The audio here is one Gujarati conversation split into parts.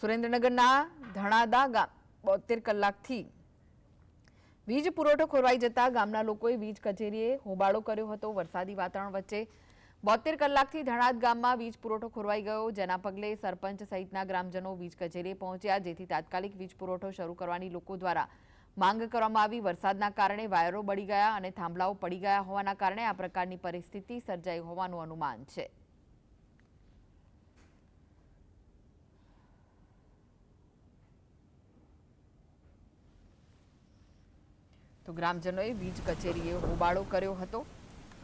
સુરેન્દ્રનગરના ધણાદા ગામ, બોતેર કલાકથી. વીજ પુરવઠો ખોરવાઈ જતા ગામના લોકોએ વીજ કચેરીએ હોબાળો કર્યો હતો. વરસાદી વાતાવરણ વચ્ચે બોતેર કલાકથી ધણાદ ગામમાં વીજ પુરવઠો ખોરવાઈ ગયો, જેના પગલે સરપંચ સહિતના ગ્રામજનો વીજ કચેરીએ પહોંચ્યા, જેથી તાત્કાલિક વીજ પુરવઠો શરૂ કરવાની લોકો દ્વારા માંગ કરવામાં આવી. વરસાદના કારણે વાયરો બળી ગયા અને થાંભલાઓ પડી ગયા હોવાના કારણે આ પ્રકારની પરિસ્થિતિ સર્જાઈ હોવાનું અનુમાન છે. તો ગ્રામજનોએ વીજ કચેરીએ હોબાળો કર્યો હતો.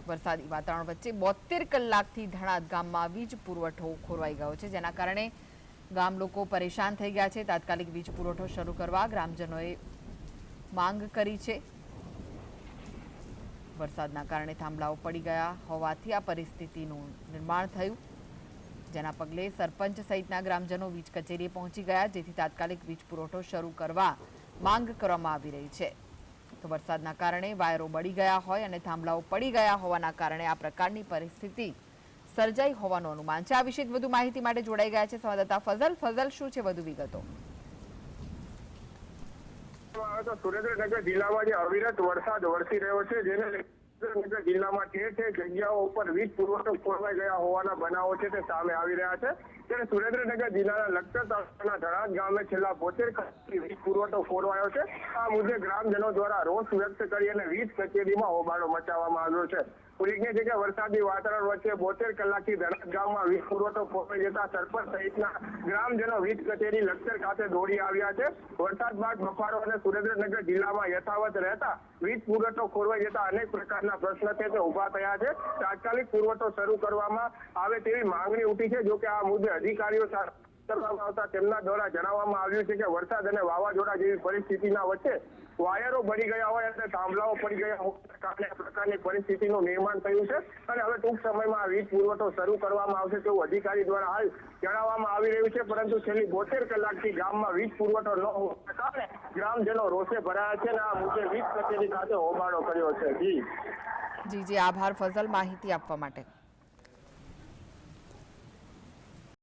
વરસાદી વાતાવરણ વચ્ચે બોતેર કલાકથી ધણાદ ગામમાં વીજ પુરવઠો ખોરવાઈ ગયો છે, જેના કારણે ગામ લોકો પરેશાન થઈ ગયા છે. તાત્કાલિક વીજ પુરવઠો શરૂ કરવા ગ્રામજનોએ માંગ કરી છે. વરસાદના કારણે થાંભલાઓ પડી ગયા હોવાથી આ પરિસ્થિતિનું નિર્માણ થયું. જેના પગલે સરપંચ સહિતના ગ્રામજનો વીજ કચેરીએ પહોંચી ગયા, જેથી તાત્કાલિક વીજ પુરવઠો શરૂ કરવા માંગ કરવામાં આવી રહી છે. તો વરસાદના કારણે વાયરો બળી ગયા હોય અને થાંભલાઓ પડી ગયા હોવાના કારણે આ પ્રકારની પરિસ્થિતિ સર્જાઈ હોવાનું અનુમાન છે. આ વિશે વધુ માહિતી માટે જોડાઈ ગયા છે સંવાદદાતા ફઝલ. ફઝલ, શું છે વધુ વિગતો? સુરેન્દ્રનગર જિલ્લામાં જે અવિરત વરસાદ વરસી રહ્યો છે, જેને સુરેન્દ્રનગર જિલ્લામાં ઠેર ઠેર જગ્યાઓ ઉપર વીજ પુરવઠો ખોરવાઈ ગયા હોવાના બનાવો છે તે સામે આવી રહ્યા છે. ત્યારે સુરેન્દ્રનગર જિલ્લાના લખતર તાલુકાના ધરાજ ગામે છેલ્લા બોતેર કલાકથી વીજ પુરવઠો ખોરવાયો છે. આ મુદ્દે ગ્રામજનો દ્વારા રોષ વ્યક્ત કરી અને વીજ કચેરીમાં હોબાળો મચાવવામાં આવ્યો છે. ઉલ્લેખનીય છે કે વરસાદી વાતાવરણ વચ્ચે બોતેર કલાકથી ધરાજ ગામમાં વીજ પુરવઠો ખોરવાઈ જતા સરપંચ સહિતના ગ્રામજનો વીજ કચેરી લખતર ખાતે દોડી આવ્યા છે. વરસાદ બાદ બફારો અને સુરેન્દ્રનગર જિલ્લામાં યથાવત રહેતા વીજ પુરવઠો ખોરવાઈ જતા અનેક પ્રકારના પ્રશ્ન છે તે ઊભા થયા છે. તાત્કાલિક પુરવઠો શરૂ કરવામાં આવે તેવી માંગણી ઉઠી છે જો કે આ મુદ્દે અધિકારીઓ સાથે કરવામાં આવતા તેમના દ્વારા જણાવવામાં આવ્યું છે કે વરસાદ અને વાવાઝોડા જેવી પરિસ્થિતિના વચ્ચે વાયરો ભરી ગયા હોય અને થાંભલાઓ પડી ગયા હોવાના કારણે આ પ્રકારની પરિસ્થિતિનું નિર્માણ થયું છે. અને હવે ટૂંક સમયમાં વીજ પુરવઠો શરૂ કરવામાં આવશે તેવું અધિકારી દ્વારા હાલ જણાવવામાં આવી રહ્યું છે. પરંતુ છેલ્લી બોતેર કલાકથી ગામમાં વીજ પુરવઠો ન હોવાને કારણે ગ્રામજનો રોષે ભરાયા છે અને આ મુદ્દે વીજ કચેરી ખાતે હોબાળો કર્યો છે. જી. જી જી. આભાર ફઝલ માહિતી આપવા માટે.